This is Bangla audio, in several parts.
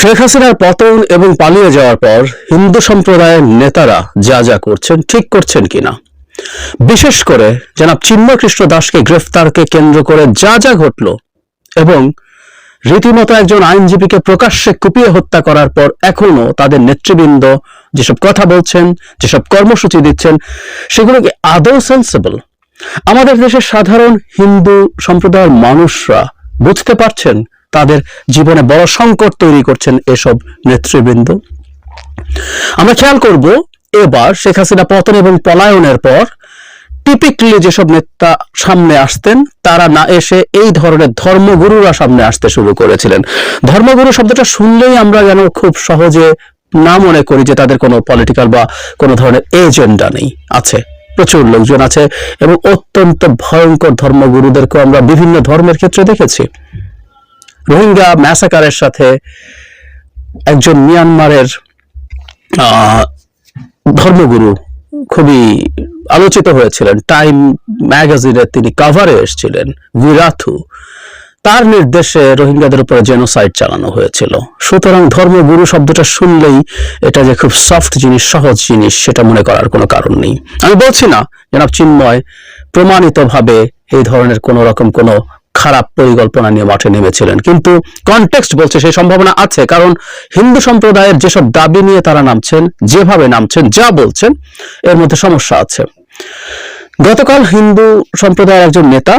শেখ হাসিনার পতন এবং পালিয়ে যাওয়ার পর হিন্দু সম্প্রদায়ের নেতারা যা যা করছেন, ঠিক করছেন কিনা? বিশেষ করে জনাব চিন্ময় কৃষ্ণ দাসকে গ্রেফতারকে কেন্দ্র করে যা যা ঘটল এবং রীতিমতো একজন আইনজীবীকে প্রকাশ্যে কুপিয়ে হত্যা করার পর এখনও তাদের নেতৃবৃন্দ যেসব কথা বলছেন, যেসব কর্মসূচি দিচ্ছেন, সেগুলো কি আদৌ সেন্সেবল আমাদের দেশের সাধারণ হিন্দু সম্প্রদায়ের মানুষরা বুঝতে পারছেন তাদের জীবনে বড় সংকট তৈরি করছেন এসব নেতৃবৃন্দ। আমরা খেয়াল করব, এবার শেখ হাসিনা পতন এবং পলায়নের পর টিপিকলি যেসব নেতা সামনে আসতেন, তারা না এসে এই ধরনের ধর্মগুরুরা সামনে আসতে শুরু করেছিলেন। ধর্মগুরু শব্দটা শুনলেই আমরা যেন খুব সহজে না মনে করি যে তাদের কোনো পলিটিক্যাল বা কোনো ধরনের এজেন্ডা নেই। আছে, প্রচুর লোকজন আছে এবং অত্যন্ত ভয়ঙ্কর ধর্মগুরুদেরকে আমরা বিভিন্ন ধর্মের ক্ষেত্রে দেখেছি। রোহিঙ্গা ম্যাসাকারের সাথে একজন মিয়ানমারের ধর্মগুরু খুবই আলোচিত হয়েছিলেন। টাইম ম্যাগাজিনে তিনি কাভারে এসেছিলেন বিরাথু তার নির্দেশে রোহিঙ্গাদের উপরে জেনোসাইড চালানো হয়েছিল। সুতরাং ধর্মগুরু শব্দটা শুনলেই এটা যে খুব সফট জিনিস, সহজ জিনিস, সেটা মনে করার কোনো কারণ নেই। আমি বলছি না, জনাব চিন্ময়, প্রমাণিতভাবে এই ধরনের কোনো রকম কোনো খারাপ পরিকল্পনা নিয়ে মাঠে নেমেছিলেন। কিন্তু কনটেক্সট বলছে সেই সম্ভাবনা আছে, কারণ হিন্দু সম্প্রদায়ের যেসব দাবি নিয়ে তারা নামছেন, যেভাবে নামছেন, যা বলছেন, এর মধ্যে সমস্যা আছে। গতকাল হিন্দু সম্প্রদায়ের একজন নেতা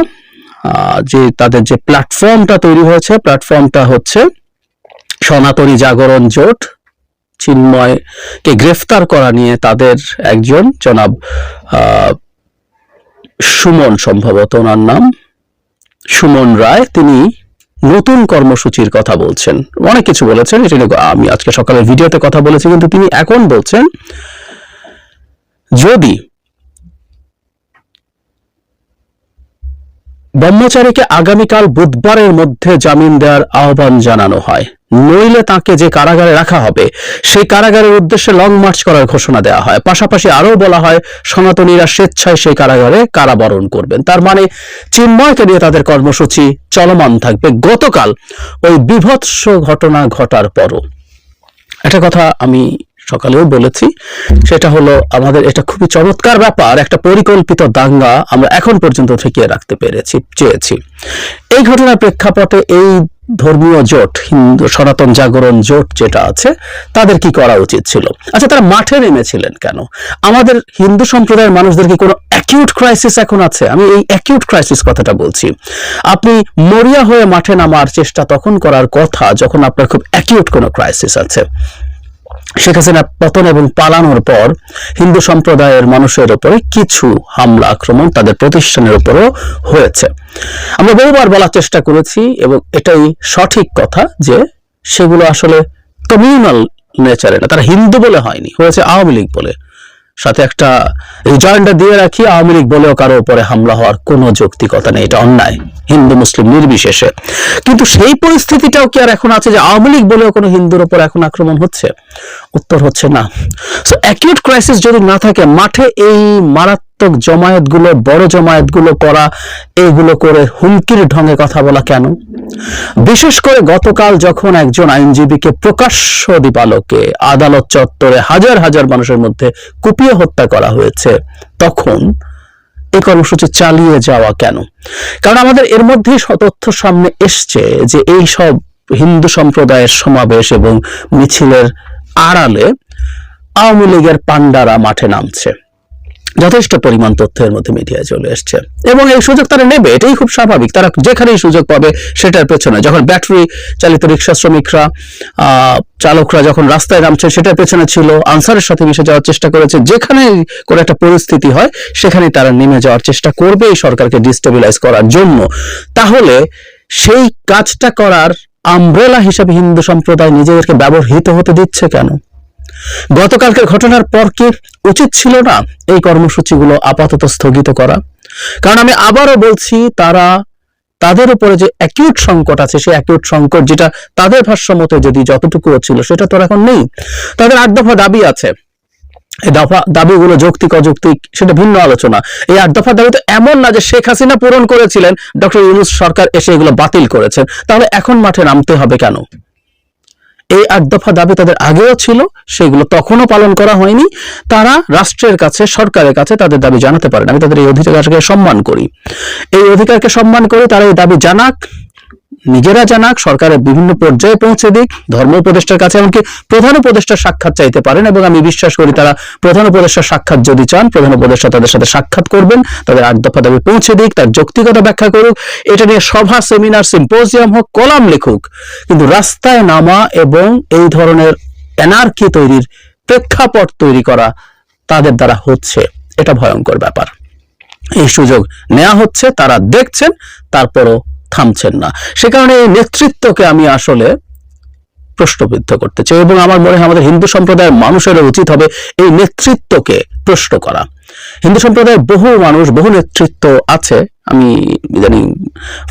যে তাদের যে প্ল্যাটফর্মটা তৈরি হয়েছে প্ল্যাটফর্মটা হচ্ছে সনাতনী জাগরণ জোট, চিন্ময়কে গ্রেফতার করা নিয়ে তাদের একজন জনাব সুমন সম্ভবত ওনার নাম। সুমন রায়, তিনি নতুন কর্মসূচির কথা বলছেন। অনেক কিছু বলেছেন, এটা আমি আজকে সকালে ভিডিওতে কথা বলেছি, কিন্তু তিনি এখন বলছেন, যদি ব্রহ্মচারীকে আগামীকাল বুধবারের মধ্যে জামিন দেওয়ার আহ্বান জানানো হয়। নইলে তাকে যে কারাগারে রাখা হবে, সেই কারাগারের উদ্দেশ্যে লং মার্চ করার ঘোষণা দেওয়া হয়। পাশাপাশি আরও বলা হয়, সনাতনীরা স্বেচ্ছায় সেই কারাগারে কারাবরণ করবেন। তার মানে চিন্ময়কে নিয়ে তাদের কর্মসূচি চলমান থাকবে। গতকাল ওই বিভৎস ঘটনা ঘটার পরও। একটা কথা আমি সকালেও বলেছি, সেটা হলো আমাদের এটা খুবই চমৎকার ব্যাপার, একটা পরিকল্পিত দাঙ্গা আমরা এখন পর্যন্ত ঠেকিয়ে রাখতে পেরেছি, চেয়েছি। এই ঘটনার প্রেক্ষাপটে এই ধর্মীয় জোট, হিন্দু, সনাতন জাগরণ জোট যেটা আছে, তাদের কি করা উচিত ছিল? আচ্ছা তারা মাঠে নেমেছিলেন কেন? আমাদের হিন্দু সম্প্রদায়ের মানুষদের কি কোনো অ্যাকিউট ক্রাইসিস এখন আছে? আমি এই অ্যাকিউট ক্রাইসিস কথাটা বলছি। আপনি মরিয়া হয়ে মাঠে নামার চেষ্টা তখন করার কথা যখন আপনার খুব অ্যাকিউট কোনো ক্রাইসিস আছে। শেখ হাসিনা পতন এবং পালানোর পর হিন্দু সম্প্রদায়ের মানুষের উপরে কিছু হামলা, আক্রমণ তাদের প্রতিষ্ঠানের উপরও হয়েছে। আমরা বহুবার বলার চেষ্টা করেছি এবং এটাই সঠিক কথা যে সেগুলো আসলে কমিউনাল নেচারে না, তারা হিন্দু বলে হয়নি, হয়েছে আওয়ামী লীগ বলে। সাথে একটা রিজয়েন্ডার দিয়ে রাখি, আওয়ামী লীগ বলেও কারও উপরে হামলা হওয়ার কোনো যৌক্তিকতা নেই, এটা অন্যায়। হিন্দু মুসলিম নির্বিশেষে। কিন্তু সেই পরিস্থিতিটাও কি আর এখন আছে যে আওয়ামী লীগ বলেও কোনো হিন্দুর উপর এখন আক্রমণ হচ্ছে? উত্তর হচ্ছে না। সো অ্যাকিউট ক্রাইসিস যদি না থাকে, মাঠে এই মারাত্মক জমায়েতগুলো, বড় জমায়েতগুলো করা এইগুলো করে হুমকির ঢঙে কথা বলা কেন? বিশেষ করে গতকাল যখন একজন আইনজীবীকে প্রকাশ্য দিবালোকে আদালত চত্বরে হাজার হাজার মানুষের মধ্যে কুপিয়ে হত্যা করা হয়েছে, তখন এই কর্মসূচি চালিয়ে যাওয়া কেন? কারণ আমাদের এর মধ্যে তথ্য সামনে এসছে যে এই সব হিন্দু সম্প্রদায়ের সমাবেশ এবং মিছিলের আড়ালে আওয়ামী লীগের পান্ডারা মাঠে নামছে। যথেষ্ট পরিমাণ তথ্যের মধ্যে মিডিয়ায় চলে এসছে। এবং এই সুযোগ তারা নেবে, এটাই খুব স্বাভাবিক। তারা যেখানেই সুযোগ পাবে, সেটার পেছনে যখন ব্যাটারি চালিত রিক্সা শ্রমিকরা চালকরা যখন রাস্তায় নামছে সেটার পেছনে ছিল, আনসারের সাথে মিশে যাওয়ার চেষ্টা করেছে যেখানে কোনো একটা পরিস্থিতি হয় সেখানে তারা নেমে যাওয়ার চেষ্টা করবে এই সরকারকে ডিস্টেবিলাইজ করার জন্য। তাহলে সেই কাজটা করার আমব্রেলা হিসাবে হিন্দু সম্প্রদায় নিজেদেরকে ব্যবহৃত হতে দিচ্ছে কেন? গতকালকের ঘটনার পর কি উচিত ছিল না এই কর্মসূচিগুলো আপাতত স্থগিত করা? কারণ আমি আবারও বলছি, তারা তাদের উপরে যে অ্যাকিউট সংকট আছে, সেই অ্যাকিউট সংকট যেটা তাদের ভাষ্য মতে যদি যতটুকুও ছিল, সেটা তো এখন নেই। তাদের আট দফা দাবি আছে। এই দফা দাবিগুলো যৌক্তিক, অযৌক্তিক, সেটা ভিন্ন আলোচনা। এই আট দফা দাবি তো এমন না যে শেখ হাসিনা পূরণ করেছিলেন, ডক্টর ইউনুস সরকার এসে এগুলো বাতিল করেছেন। তাহলে এখন মাঠে নামতে হবে কেন? এই আট দফা দাবি তাদের আগেও ছিল, সেগুলো তখনও পালন করা হয়নি। তারা রাষ্ট্রের কাছে, সরকারের কাছে তাদের দাবি জানাতে পারেন। আমি তাদের এই অধিকারকে সম্মান করি। এই অধিকারকে সম্মান করে তারা এই দাবি জানাক। নিজেরা জানাক, সরকারের বিভিন্ন পর্যায়ে পৌঁছে দিক, ধর্ম উপদেষ্টার কাছে এমনকি প্রধান উপদেষ্টার সাক্ষাৎ চাইতে পারেন এবং আমি বিশ্বাস করি তারা প্রধান উপদেষ্টার সাক্ষাৎ যদি চান, প্রধান উপদেষ্টা তাদের সাথে সাক্ষাৎ করবেন, তাদের আট দফা দাবি পৌঁছে দিক, তার যৌক্তিকতা ব্যাখ্যা করুক, এটা নিয়ে সভা, সেমিনার, সিম্পোজিয়াম হোক, কলাম লিখুক, কিন্তু রাস্তায় নামা এবং এই ধরনের এনার্কি তৈরির প্রেক্ষাপট তৈরি করা তাদের দ্বারা হচ্ছে, এটা ভয়ঙ্কর ব্যাপার। এই সুযোগ নেওয়া হচ্ছে, তারা দেখছেন, তারপরও থামছেন না। সে কারণে এই নেতৃত্বকে আমি আসলে প্রশ্নবিদ্ধ করতে চাই এবং আমার মনে হয় আমাদের হিন্দু সম্প্রদায়ের মানুষেরও উচিত হবে এই নেতৃত্বকে প্রশ্ন করা। হিন্দু সম্প্রদায়ের বহু মানুষ, বহু নেতৃত্ব আছে। আমি ইদানিং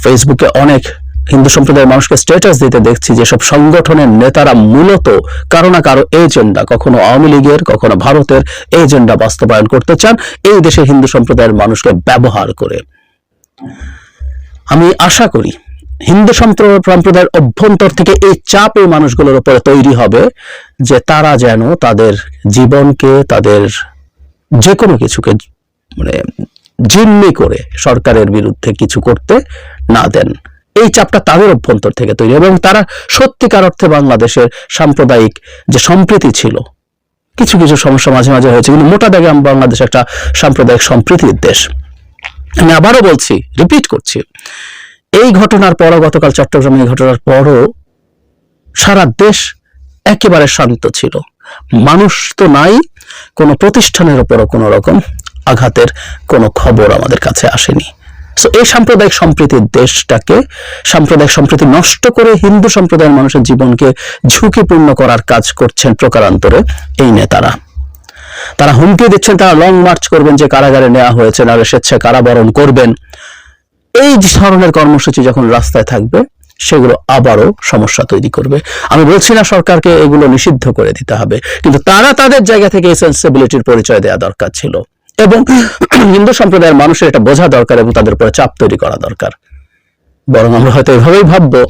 ফেসবুকে অনেক হিন্দু সম্প্রদায়ের মানুষকে স্ট্যাটাস দিতে দেখছি যেসব সংগঠনের নেতারা মূলত কারও না কারও এজেন্ডা কখনো আওয়ামী লীগের, কখনো ভারতের এজেন্ডা বাস্তবায়ন করতে চান। এই দেশের হিন্দু সম্প্রদায়ের মানুষকে ব্যবহার করে। আমি আশা করি হিন্দু সম্প্র- সম্প্রদায়ের অভ্যন্তর থেকে এই চাপ এই মানুষগুলোর উপরে তৈরি হবে যে তারা যেন তাদের জীবনকে, তাদের যে কোনো কিছুকে মানে জিম্মি করে সরকারের বিরুদ্ধে কিছু করতে না দেন। এই চাপটা তাদের অভ্যন্তর থেকে তৈরি এবং তারা সত্যিকার অর্থে বাংলাদেশের সাম্প্রদায়িক যে সম্প্রীতি ছিল, কিছু কিছু সমস্যা মাঝে মাঝে হয়েছে, কিন্তু মোটা দাগে বাংলাদেশ একটা সাম্প্রদায়িক সম্প্রীতির দেশ। আমি আবারও বলছি রিপিট করছি। এই ঘটনার পরও, গতকাল চট্টগ্রামে এই ঘটনার পরও সারা দেশ একেবারে শান্ত ছিল। মানুষ তো নাই, কোনো প্রতিষ্ঠানের ওপরও কোনো রকম আঘাতের কোনো খবর আমাদের কাছে আসেনি। সো এই সাম্প্রদায়িক সম্প্রীতির দেশটাকে, সাম্প্রদায়িক সম্প্রীতি নষ্ট করে হিন্দু সম্প্রদায়ের মানুষের জীবনকে ঝুঁকিপূর্ণ করার কাজ করছেন প্রকারান্তরে এই নেতারা। তারা হুমকি দিচ্ছেন, তারা লং মার্চ করবেন, যে কারাগারে নেওয়া হয়েছে, নাহলে স্বেচ্ছায় কারাবরণ করবেন। এই ধরনের কর্মসূচি যখন রাস্তায় থাকবে, সেগুলো আবারও সমস্যা তৈরি করবে। আমি বলছি না সরকারকে এগুলো নিষিদ্ধ করে দিতে হবে, কিন্তু তারা তাদের জায়গা থেকে এই সেন্সিবিলিটির পরিচয় দেওয়া দরকার ছিল। এবং হিন্দু সম্প্রদায়ের মানুষের এটা বোঝা দরকার এবং তাদের উপরে চাপ তৈরি করা দরকার। বরং আমরা হয়তো এভাবেই ভাববো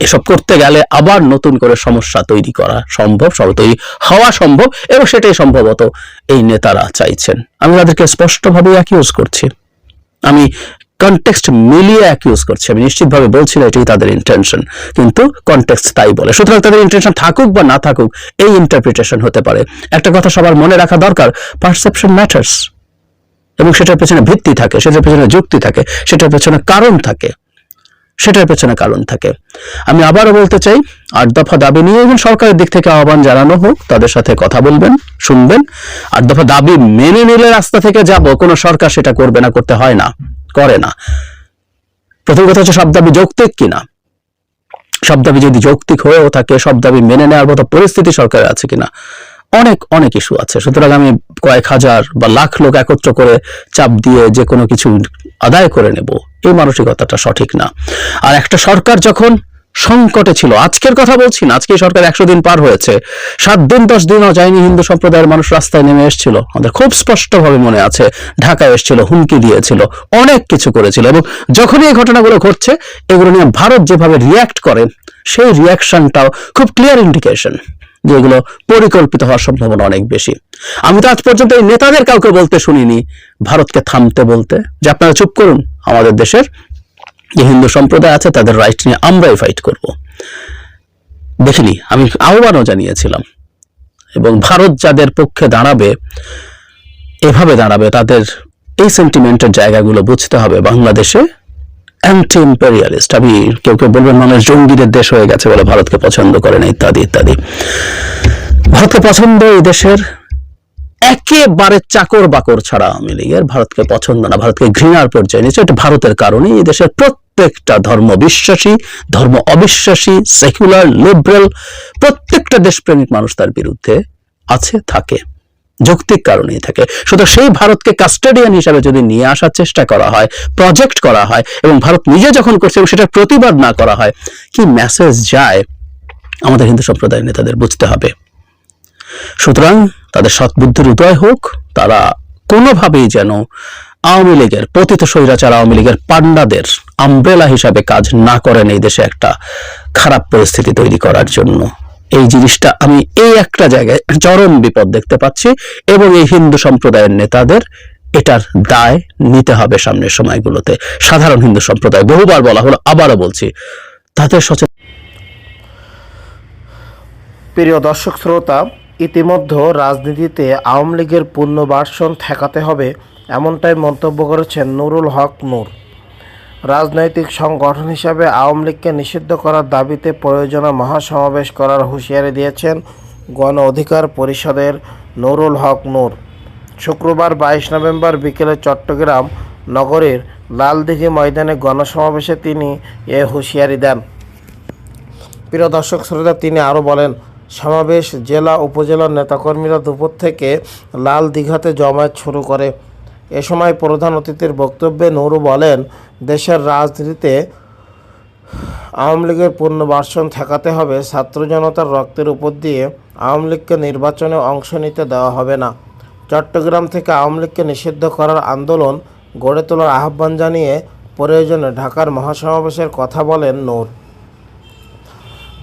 এসব করতে গেলে আবার নতুন করে সমস্যা তৈরি করা সম্ভব, সব তৈরি হওয়া সম্ভব এবং সেটাই সম্ভবত এই নেতারা চাইছেন। আমি তাদেরকে স্পষ্টভাবে অ্যাকিউজ করছি। আমি কনটেক্সট মিলিয়ে অ্যাকিউজ করছি। আমি নিশ্চিতভাবে বলছি না এটাই তাদের ইন্টেনশন কিন্তু কনটেক্সট তাই বলে। সুতরাং তাদের ইন্টেনশন থাকুক বা না থাকুক, এই ইন্টারপ্রিটেশন হতে পারে। একটা কথা সবার মনে রাখা দরকার পারসেপশন ম্যাটার্স এবং সেটার পেছনে ভিত্তি থাকে, সেটার পেছনে যুক্তি থাকে, সেটার পেছনে কারণ থাকে। সেটার পেছনে কারণ থাকে। আমি আবারও বলতে চাই, আট দফা দাবি নিয়ে এবং সরকারের দিক থেকে আহ্বান জানানো হোক, তাদের সাথে কথা বলবেন, শুনবেন। আট দফা দাবি মেনে নিলে রাস্তা থেকে যাব, কোনো সরকার সেটা করবে না, করতে হয় না, করে না। প্রথম কথা হচ্ছে, সব দাবি যৌক্তিক কিনা? সব দাবি যদি যৌক্তিক হয়েও থাকে, সব দাবি মেনে নেওয়ার মতো পরিস্থিতি সরকারের আছে কিনা? অনেক অনেক ইস্যু আছে। সুতরাং আমি কয়েক হাজার বা লাখ লোক একত্র করে চাপ দিয়ে যে কোনো কিছু আদায় করে নেব। এই মানসিকতাটা সঠিক না। আর একটা সরকার যখন সংকটে ছিল, আজকের কথা বলছি না, আজকে সরকার একশো দিন পার হয়েছে। সাত দিন, দশ দিনও যায়নি হিন্দু সম্প্রদায়ের মানুষ রাস্তায় নেমে এসেছিল। আমাদের খুব স্পষ্টভাবে মনে আছে, ঢাকায় এসেছিল, হুমকি দিয়েছিল, অনেক কিছু করেছিল এবং যখনই এই ঘটনাগুলো ঘটছে, এগুলো নিয়ে ভারত যেভাবে রিয়াক্ট করে, সেই রিয়াকশনটাও খুব ক্লিয়ার ইন্ডিকেশন যেগুলো পরিকল্পিত হওয়ার সম্ভাবনা অনেক বেশি। আমি তো আজ পর্যন্ত এই নেতাদের কাউকে বলতে শুনিনি। ভারতকে থামতে বলতে। যে আপনারা চুপ করুন, আমাদের দেশের যে হিন্দু সম্প্রদায় আছে, তাদের রাইট নিয়ে আমরাই ফাইট করব। দেখিনি, আমি আহ্বানও জানিয়েছিলাম। এবং ভারত যাদের পক্ষে দাঁড়াবে, এভাবে দাঁড়াবে, তাদের এই সেন্টিমেন্টের জায়গাগুলো বুঝতে হবে। বাংলাদেশে অ্যান্টি ইম্পেরিয়ালিস্ট আমি কেউ কেউ বলবেন মানুষ জঙ্গিদের দেশ হয়ে গেছে বলে ভারতকে পছন্দ করে না, ইত্যাদি ইত্যাদি। ভারতকে পছন্দ এই দেশের একেবারে চাকর বাকর ছাড়া আওয়ামী লীগের, ভারতকে পছন্দ না, ভারতকে ঘৃণার পর্যায়ে নিয়েছে, এটা ভারতের কারণে এই দেশের প্রত্যেকটা ধর্ম বিশ্বাসী, ধর্ম অবিশ্বাসী সেকুলার লিবারেল প্রত্যেকটা দেশপ্রেমিক মানুষ তার বিরুদ্ধে আছে, থাকে। যৌক্তিক কারণেই থাকে। সুতরাং সেই ভারতকে কাস্টাডিয়ান হিসাবে যদি নিয়ে আসার চেষ্টা করা হয় প্রজেক্ট করা হয় এবং ভারত নিজে যখন করছে এবং সেটার প্রতিবাদ না করা হয়, কি মেসেজ যায়? আমাদের হিন্দু সম্প্রদায়ের নেতাদের বুঝতে হবে। সুতরাং তাদের সৎবুদ্ধির উদয় হোক, তারা কোনোভাবেই যেন আওয়ামী লীগের, পতিত স্বৈরাচার আওয়ামী লীগের পান্ডাদের আমব্রেলা হিসাবে কাজ না করেন এই দেশে একটা খারাপ পরিস্থিতি তৈরি করার জন্য। এই জিনিসটা আমি এই একটা জায়গায় চরম বিপদ দেখতে পাচ্ছি এবং এই হিন্দু সম্প্রদায়ের নেতাদের এটার দায় নিতে হবে সামনের সময়গুলোতে। সাধারণ হিন্দু সম্প্রদায়, বহুবার বলা হলো, আবারও বলছি, তাদের সচেতন প্রিয় দর্শক শ্রোতা, ইতিমধ্যে রাজনীতিতে আওয়ামী লীগের পুনর্বাসন ঠেকাতে হবে, এমনটাই মন্তব্য করেছেন নুরুল হক নূর। রাজনৈতিক সংগঠন হিসাবে আওয়ামী লীগকে নিষিদ্ধ করার দাবিতে প্রয়োজনে মহাসমাবেশ করার হুঁশিয়ারি দিয়েছেন গণ অধিকার পরিষদের নুরুল হক নূর। শুক্রবার বাইশ নভেম্বর বিকেলে চট্টগ্রাম নগরীর লালদিঘি ময়দানে গণসমাবেশে তিনি এ হুঁশিয়ারি দেন। প্রিয় দর্শক শ্রোতা, তিনি আরও বলেন, সমাবেশ জেলা, উপজেলার নেতাকর্মীরা দুপুর থেকে লাল দীঘাতে জমায়েত শুরু করে। এ সময় প্রধান অতিথির বক্তব্যে নুরু বলেন, দেশের রাজনীতিতে আওয়ামী লীগের পুনর্বাসন ঠেকাতে হবে। ছাত্র জনতার রক্তের উপর দিয়ে আওয়ামী লীগকে নির্বাচনে অংশ নিতে দেওয়া হবে না। চট্টগ্রাম থেকে আওয়ামী লীগকে নিষিদ্ধ করার আন্দোলন গড়ে তোলার আহ্বান জানিয়ে প্রয়োজনে ঢাকার মহাসমাবেশের কথা বলেন নূর।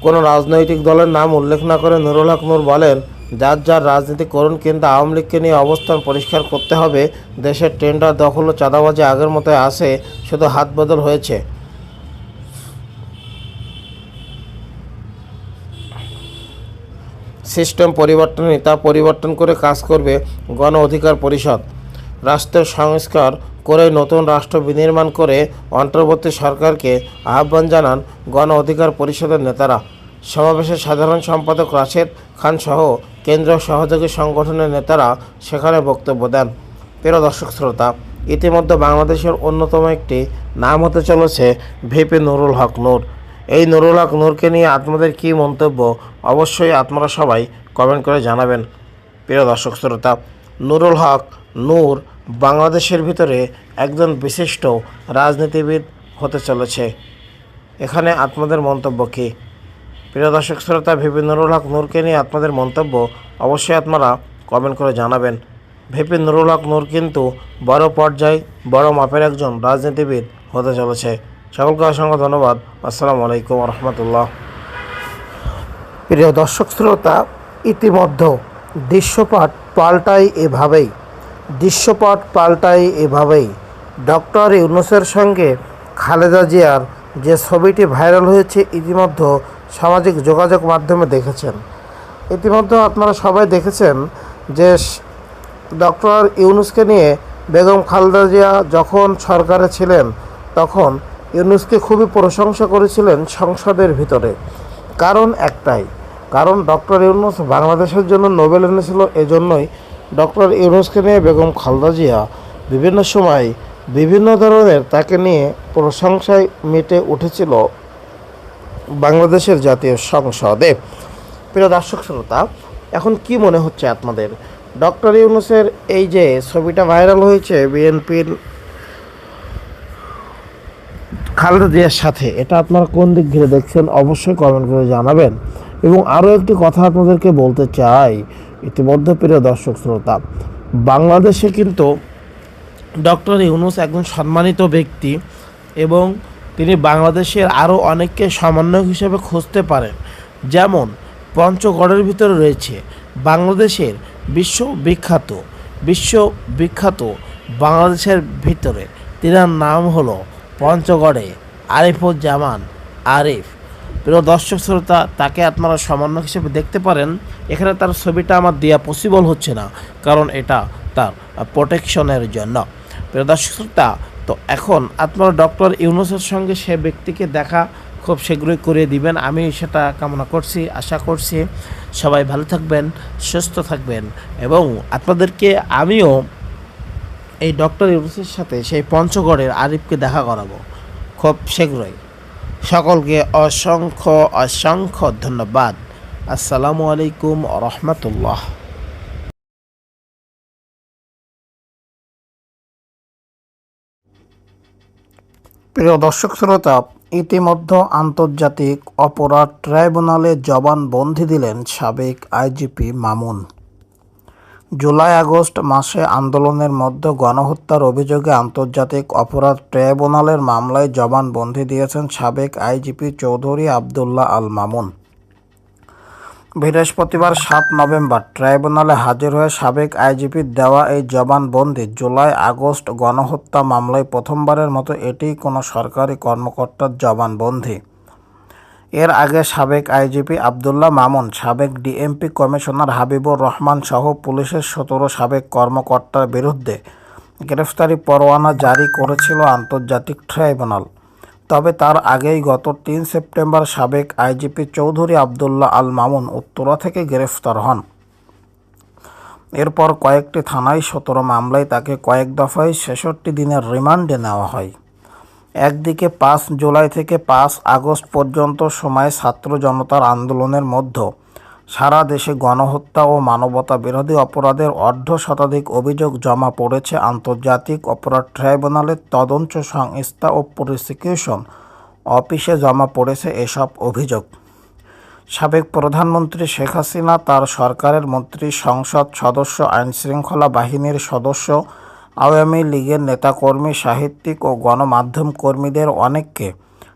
কোনো রাজনৈতিক দলের নাম উল্লেখ না করে নুরুল হক নূর বলেন যার যার রাজনীতি করুন কিন্তু আওয়ামী লীগকে নিয়ে অবস্থান পরিষ্কার করতে হবে, দেশের টেন্ডার দখল ও চাঁদাবাজি আগের মতো আছে, শুধু হাত বদল হয়েছে। সিস্টেম পরিবর্তন তা পরিবর্তন করে কাজ করবে গণ অধিকার পরিষদ। রাষ্ট্রের সংস্কার করে নতুন রাষ্ট্র বিনির্মাণ করে অন্তর্বর্তী সরকারকে আহ্বান জানান গণ অধিকার পরিষদের নেতারা। সমাবেশে সাধারণ সম্পাদক রাশেদ খান সহ কেন্দ্রীয় সহযোগী সংগঠনের নেতারা সেখানে বক্তব্য দেন। প্রিয় দর্শক শ্রোতা, ইতিমধ্যে বাংলাদেশের অন্যতম একটি নাম হতে চলেছে ভিপি নুরুল হক নূর। এই নুরুল হক নূরকে নিয়ে আপনাদের কী মন্তব্য, অবশ্যই আপনারা সবাই কমেন্ট করে জানাবেন। প্রিয় দর্শক শ্রোতা, নুরুল হক নূর বাংলাদেশের ভিতরে একজন বিশিষ্ট রাজনীতিবিদ হতে চলেছে। এখানে আপনাদের মন্তব্য কী? প্রিয় দর্শক শ্রোতা ভিপি নুরুল হক নূরকে নিয়ে আপনাদের মন্তব্য অবশ্যই আপনারা কমেন্ট করে জানাবেন। ভিপি নুরুল হক নূর কিন্তু বড় পর্যায়ে বড় মাপের একজন রাজনীতিবিদ হতে চলেছে। সকলকে অসংখ্য ধন্যবাদ। আসসালামু আলাইকুম রহমতুল্লাহ প্রিয় দর্শক শ্রোতা, ইতিমধ্যে দৃশ্যপট পাল্টাই এভাবেই, দৃশ্যপট পাল্টাই এভাবেই ডক্টর ইউনুসের সঙ্গে খালেদা জিয়ার যে ছবিটি ভাইরাল হয়েছে, ইতিমধ্যে সামাজিক যোগাযোগ মাধ্যমে দেখেছেন। ইতিমধ্যে আপনারা সবাই দেখেছেন যে ডক্টর ইউনুসকে নিয়ে বেগম খালেদা জিয়া যখন সরকারে ছিলেন, তখন ইউনুসকে খুবই প্রশংসা করেছিলেন সংসদের ভিতরে। কারণ একটাই, কারণ ডক্টর ইউনুস বাংলাদেশের জন্য নোবেল এনেছিল এজন্যই ডক্টর ইউনুসকে নিয়ে বেগম খালেদা জিয়া বিভিন্ন সময় বিভিন্ন ধরনের তাকে নিয়ে প্রশংসায় মেটে উঠেছিল বাংলাদেশের জাতীয় সংসদে। প্রিয় দর্শক শ্রোতা, এখন কি মনে হচ্ছে আপনাদের? ডক্টর ইউনুসের এই যে ছবিটা ভাইরাল হয়েছে বিএনপির খালেদা জিয়ার সাথে, এটা আপনারা কোন দিক ঘিরে দেখছেন অবশ্যই কমেন্ট করে জানাবেন। এবং আরও একটি কথা আপনাদেরকে বলতে চাই, ইতিমধ্যে প্রিয় দর্শক শ্রোতা, বাংলাদেশে কিন্তু ডক্টর ইউনুস একজন সম্মানিত ব্যক্তি এবং তিনি বাংলাদেশের আরও অনেককে সমন্বয়ক হিসেবে খুঁজতে পারেন। যেমন, পঞ্চগড়ের ভিতরে রয়েছে বাংলাদেশের বিশ্ব বিখ্যাত বিশ্ব বিখ্যাত বাংলাদেশের ভিতরে। তিনার নাম হলো পঞ্চগড়ে আরিফুজ্জামান আরিফ। প্রিয় দর্শক শ্রোতা, তাকে আপনারা সমন্বয়ক হিসেবে দেখতে পারেন। এখানে তার ছবিটা আমার দেওয়া পসিবল হচ্ছে না, কারণ এটা তার প্রোটেকশনের জন্য। প্রিয় দর্শক শ্রোতা তো এখন আপনারা ডক্টর ইউনুসের সঙ্গে সে ব্যক্তিকে দেখা খুব শীঘ্রই করে দিবেন। আমি সেটা কামনা করছি, আশা করছি। সবাই ভালো থাকবেন, সুস্থ থাকবেন এবং আপনাদেরকে আমিও এই ডক্টর ইউনুসের সাথে সেই পঞ্চগড়ের আরিফকে দেখা করাবো খুব শীঘ্রই। সকলকে অসংখ্য অসংখ্য ধন্যবাদ। আসসালামু আলাইকুম রহমতুল্লাহ। প্রিয় দর্শক শ্রোতা, ইতিমধ্যে আন্তর্জাতিক অপরাধ ট্রাইব্যুনালে জবানবন্দি দিলেন সাবেক আইজিপি মামুন। জুলাই আগস্ট মাসে আন্দোলনের মধ্যে গণহত্যার অভিযোগে আন্তর্জাতিক অপরাধ ট্রাইব্যুনালের মামলায় জবানবন্দি দিয়েছেন সাবেক আইজিপি চৌধুরী আবদুল্লাহ আল মামুন। বৃহস্পতিবার সাত নভেম্বর ট্রাইব্যুনালে হাজির হয়ে সাবেক আইজিপির দেওয়া এই জবানবন্দি জুলাই আগস্ট গণহত্যা মামলায় প্রথমবারের মতো এটিই কোনো সরকারি কর্মকর্তার জবানবন্দি। এর আগে সাবেক আইজিপি আবদুল্লাহ মামুন, সাবেক ডিএমপি কমিশনার হাবিবুর রহমান সহ পুলিশের সতেরো সাবেক কর্মকর্তার বিরুদ্ধে গ্রেফতারি পরোয়ানা জারি করেছিল আন্তর্জাতিক ট্রাইব্যুনাল। তবে তার আগেই গত তিন সেপ্টেম্বর সাবেক আইজিপি চৌধুরী আবদুল্লাহ আল মামুন উত্তরা থেকে গ্রেফতার হন। এরপর কয়েকটি থানায় সতেরো মামলায় তাকে কয়েক দফায় ছেষট্টি দিনের রিমান্ডে নেওয়া হয়। একদিকে পাঁচ জুলাই থেকে পাঁচ আগস্ট পর্যন্ত সময় ছাত্র জনতার আন্দোলনের মধ্যে সারা দেশে গণহত্যা ও মানবতা বিরোধী অপরাধের অর্ধ শতাধিক অভিযোগ জমা পড়েছে আন্তর্জাতিক অপরাধ ট্রাইব্যুনালের তদন্ত সংস্থা ও প্রসিকিউশন অফিসে জমা পড়েছে এসব অভিযোগ। সাবেক প্রধানমন্ত্রী শেখ হাসিনা, তার সরকারের মন্ত্রী, সংসদ সদস্য, আইনশৃঙ্খলা বাহিনীর সদস্য, আওয়ামী লীগের নেতাকর্মী, সাহিত্যিক ও গণমাধ্যম কর্মীদের অনেককে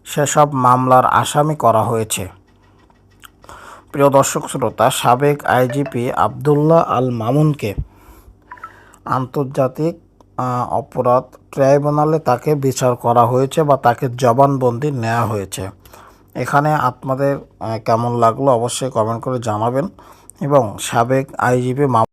সেসব মামলার আসামি করা হয়েছে। প্রিয় দর্শক শ্রোতা, সাবেক আইজিপি আবদুল্লাহ আল মামুনকে আন্তর্জাতিক অপরাধ ট্রাইব্যুনালে তাকে বিচার করা হয়েছে বা তাকে জবানবন্দি নেওয়া হয়েছে। এখানে আপনাদের কেমন লাগল অবশ্যই কমেন্ট করে জানাবেন এবং সাবেক আইজিপি